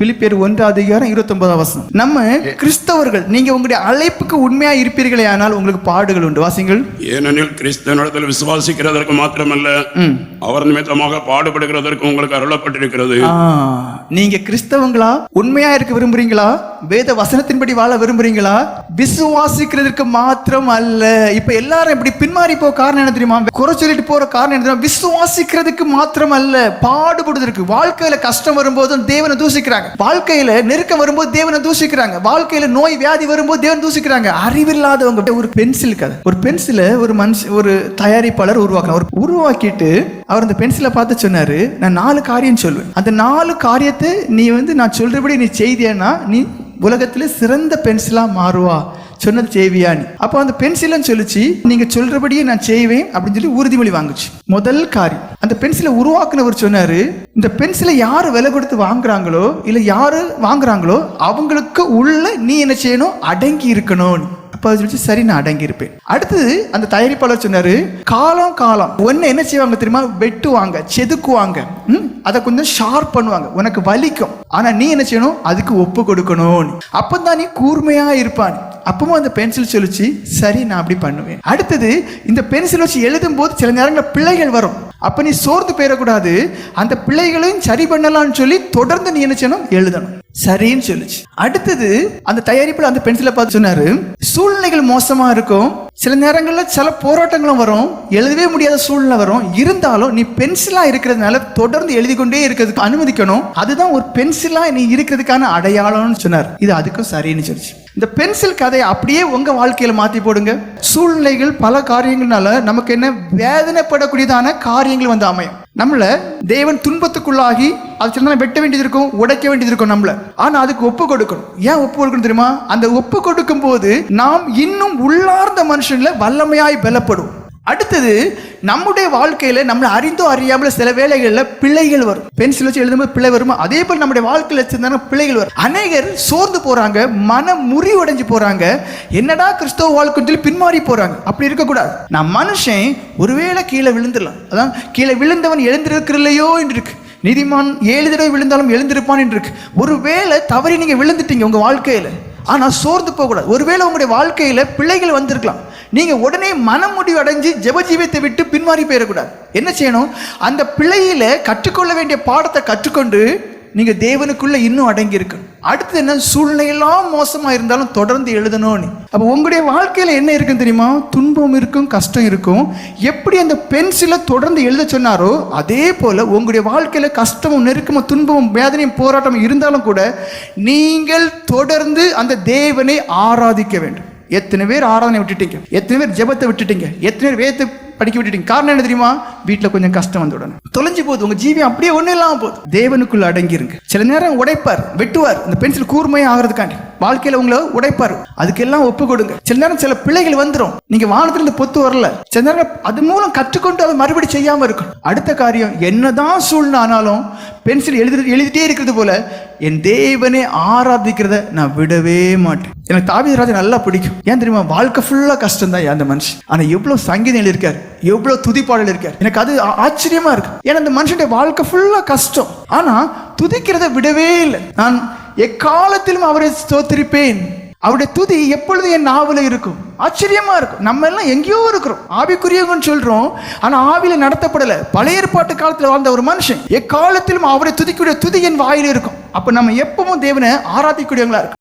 பிலிப்பியர் ஒன்று அதிகாரம் இருபத்தி ஒன்பதாம் வசனம். நம்ம கிறிஸ்தவர்கள் நீங்க உங்களுடைய அழைப்புக்கு உண்மையா இருப்பீர்களே ஆனால் உங்களுக்கு பாடுகள் உண்டு. வாசிங்கள். ஏனெனில் கிறிஸ்தவனிடத்தில் விசுவாசிக்கிறதற்கு மாத்திரமல்ல அவர் நிமித்தமாக பாடுபடுகிறதற்கு உங்களுக்கு அருளப்பட்டிருக்கிறது. நீங்க கிறிஸ்தவங்களா? உண்மையா இருக்க விரும்புறீங்களா? வேத வசனத்தின்படி வாழ விரும்புறீங்களா? விசுவாசிக்கிறதுக்கு மாத்திரம் அல்ல இப்ப எல்லாரும் இப்படி பின்மாறி போக காரணம் என்ன தெரியுமா? குறை சொல்லிட்டு போற காரணம் என்ன தெரியுமா? விசுவாசிக்கிறதுக்கு மாத்திரம் அல்ல பாடுபடுவதற்கு வாழ்க்கையில கஷ்டம் வரும்போதும் தேவனை தூசிக்கிறாங்க. வாழ்க்கையில நெருக்கம் வரும்போது தேவனை தூசிக்கிறாங்க. வாழ்க்கையில நோய் வியாதி வரும்போது தேவனை தூசிக்கிறாங்க. அறிவில்லாதவங்க ஒரு பென்சில் கதை. ஒரு பென்சில ஒரு மனுஷ ஒரு தயாரிப்பாளர் உருவாக்கலாம் ஒரு உருவாக்கிட்டு அவர் அந்த பென்சிலை பார்த்து சொன்னாரு நான் நாலு காரியம் சொல்லுவேன் அந்த நாலு காரியத்தை நீ வந்து நான் சொல்றபடி நீ செய்தியன்னா நீ உலகத்துல சிறந்த பென்சிலா மாறுவா. சொன்னது செய்வியான்னு அப்போ அந்த பென்சிலன்னு சொல்லிச்சு நீங்க சொல்றபடியே நான் செய்வேன் அப்படின்னு சொல்லி உறுதிமொழி வாங்குச்சு. முதல் காரியம். அந்த பென்சிலை உருவாக்குனவர் சொன்னாரு இந்த பென்சிலை யாரு விலை கொடுத்து வாங்குறாங்களோ இல்ல யாரு வாங்குறாங்களோ அவங்களுக்கு உள்ள நீ என்ன செய்யணும்? அடங்கி இருக்கணும்னு அப்போ அது சொல்லிச்சு சரி நான் அடங்கியிருப்பேன். அடுத்தது அந்த தயாரிப்பாளர் சொன்னார் காலம் காலம். ஒன்று என்ன செய்வாங்க தெரியுமா? வெட்டுவாங்க செதுக்குவாங்க. ம்? அதை கொஞ்சம் ஷார்ப் பண்ணுவாங்க. உனக்கு வலிக்கும். ஆனால் நீ என்ன செய்யணும்? அதுக்கு ஒப்பு கொடுக்கணும். அப்பதான் நீ கூர்மையாக இருப்பான். அப்பவும் அந்த பென்சில் சொல்லிச்சு சரி நான் அப்படி பண்ணுவேன். அடுத்தது இந்த பென்சில் வச்சு எழுதும் போது சில நேரங்களில் பிள்ளைகள் வரும். அப்போ நீ சோர்ந்து போயிடக்கூடாது. அந்த பிள்ளைகளையும் சரி பண்ணலாம்னு சொல்லி தொடர்ந்து நீ என்ன செய்யணும்? எழுதணும். சரின்னு சொல்லுச்சு. அடுத்தது அந்த தயாரிப்புல அந்த பென்சிலை பார்த்து சொன்னாரு சூழ்நிலைகள் மோசமா இருக்கும். சில நேரங்களில் சில போராட்டங்களும் வரும். எழுதவே முடியாத சூழ்நிலை வரும். இருந்தாலும் நீ பென்சிலா இருக்கிறதுனால தொடர்ந்து எழுதி கொண்டே இருக்கிறதுக்கு அனுமதிக்கணும். அதுதான் ஒரு பென்சிலா நீ இருக்கிறதுக்கான அடையாளம்னு சொன்னார். இது அதுக்கும் சரின்னு சொல்லிச்சு. இந்த பென்சில் கதையை அப்படியே உங்க வாழ்க்கையில மாத்தி போடுங்க. சூழ்நிலைகள் பல காரியங்கள்னால நமக்கு என்ன வேதனைப்படக்கூடியதான காரியங்கள் வந்து அமையும். நம்மள தேவன் துன்பத்துக்குள்ளாகி அது சில வெட்ட வேண்டியது இருக்கும் உடைக்க வேண்டியது இருக்கும் நம்மள. ஆனா அதுக்கு ஒப்பு கொடுக்கணும். ஏன் ஒப்பு கொடுக்கணும் தெரியுமா? அந்த ஒப்பு கொடுக்கும் போது நாம் இன்னும் உள்ளார்ந்த மனுஷன்ல வல்லமையாய் பலப்படும் அடுத்தது நம்முடைய வாழ்க்கையில நம்மளை அறிந்தோ அறியாமல சில வேலைகளில் பிள்ளைகள் வரும். பென்சில் வச்சு எழுதும்போது பிள்ளை வரும்? அதே போல் நம்முடைய வாழ்க்கையில் வச்சிருந்தாங்க பிள்ளைகள் வரும். அநேகர் சோர்ந்து போறாங்க மன முறிவடைஞ்சு போறாங்க. என்னடா கிறிஸ்தவ வாழ்க்கை சொல்லி பின்மாறி போறாங்க. அப்படி இருக்கக்கூடாது. நான் மனுஷன் ஒருவேளை கீழே விழுந்துடலாம். அதான் கீழே விழுந்தவன் எழுந்திருக்கிறலையோ என்று இருக்கு. நீதிமான் ஏழு தடவை விழுந்தாலும் எழுந்திருப்பான் என்று இருக்கு. ஒருவேளை தவறி நீங்க விழுந்துட்டீங்க உங்க வாழ்க்கையில. ஆனால் சோர்ந்து போகக்கூடாது. ஒருவேளை உங்களுடைய வாழ்க்கையில் பிள்ளைகள் வந்திருக்கலாம். நீங்கள் உடனே மனம் முடிவு அடைஞ்சு ஜெபஜீவியத்தை விட்டு பின்மாறி போயிடக்கூடாது. என்ன செய்யணும்? அந்த பிள்ளையில கற்றுக்கொள்ள வேண்டிய பாடத்தை கற்றுக்கொண்டு நீங்கள் தேவனுக்குள்ளே இன்னும் அடங்கியிருக்கணும் அடுத்து என்ன? சூழ்நிலையெல்லாம் மோசமாக இருந்தாலும் தொடர்ந்து எழுதணும்னு. அப்போ உங்களுடைய வாழ்க்கையில் என்ன இருக்குன்னு தெரியுமா? துன்பம் இருக்கும் கஷ்டம் இருக்கும். எப்படி அந்த பென்சிலை தொடர்ந்து எழுத சொன்னாரோ அதே போல் உங்களுடைய வாழ்க்கையில் கஷ்டமும் நெருக்கமும் துன்பமும் வேதனையும் போராட்டமும் இருந்தாலும் கூட நீங்கள் தொடர்ந்து அந்த தேவனை ஆராதிக்க வேண்டும். எத்தனை பேர் ஆராதனை விட்டுட்டீங்க? எத்தனை பேர் ஜெபத்தை விட்டுட்டீங்க? எத்தனை பேர் வேதத்தை படிக்க விட்டுட்டீங்க. காரணம் என்ன தெரியுமா? வீட்டில் கொஞ்சம் கஷ்டம் வந்து உடனே தொலைஞ்சு போகுது. உங்க ஜீவியம் அப்படியே ஒன்றும் இல்லாமல் போகுது. தேவனுக்குள்ள அடங்கிருங்க. சில நேரம் உடைப்பார் வெட்டுவார். இந்த பென்சில் கூர்மையாக ஆகிறதுக்காண்டி. வாழ்க்கையில் உங்களை உடைப்பார். அதுக்கெல்லாம் ஒப்பு கொடுங்க. சில நேரம் சில பிள்ளைகள் வந்துடும் நீங்க வானத்துல பொத்து வரல. சில நேரம் அது மூலம் கற்றுக்கொண்டு அதை மறுபடி செய்யாமல் இருக்கும் அடுத்த காரியம் என்னதான் சூழ்நிலை ஆனாலும் பென்சில் எழுதி எழுதிட்டே இருக்கிறது போல என் தேவனே ஆராதிக்கிறத நான் விடவே மாட்டேன். எனக்கு தாவிதராஜன் நல்லா பிடிக்கும். ஏன் தெரியுமா? வாழ்க்கை ஃபுல்லாக கஷ்டம் தான் அந்த மனுஷன். ஆனால் எவ்வளோ சங்கீதம் எழுதியிருக்காரு. எவ்வளவு துதிப்பாடல் இருக்கார். எனக்கு அது ஆச்சரியமா இருக்கு. ஏன்னா அந்த மனுஷனுடைய வாழ்க்கை ஃபுல்லா கஷ்டம். ஆனா துதிக்கிறத விடவே இல்லை. நான் எக்காலத்திலும் அவரை ஸ்தோத்திரிப்பேன். அவருடைய துதி எப்பொழுது என் நாவல இருக்கும்? ஆச்சரியமா இருக்கும். நம்ம எல்லாம் எங்கேயோ இருக்கிறோம். ஆவிக்குரியவங்கன்னு சொல்றோம். ஆனா ஆவியில நடத்தப்படல. பழைய ஏற்பாட்டு காலத்துல வாழ்ந்த ஒரு மனுஷன். எக்காலத்திலும் அவரை துதிக்கூடிய துதி என் வாயில இருக்கும். அப்ப நம்ம எப்பவும் தேவனை ஆராதிக்கூடியவங்களா இருக்கும்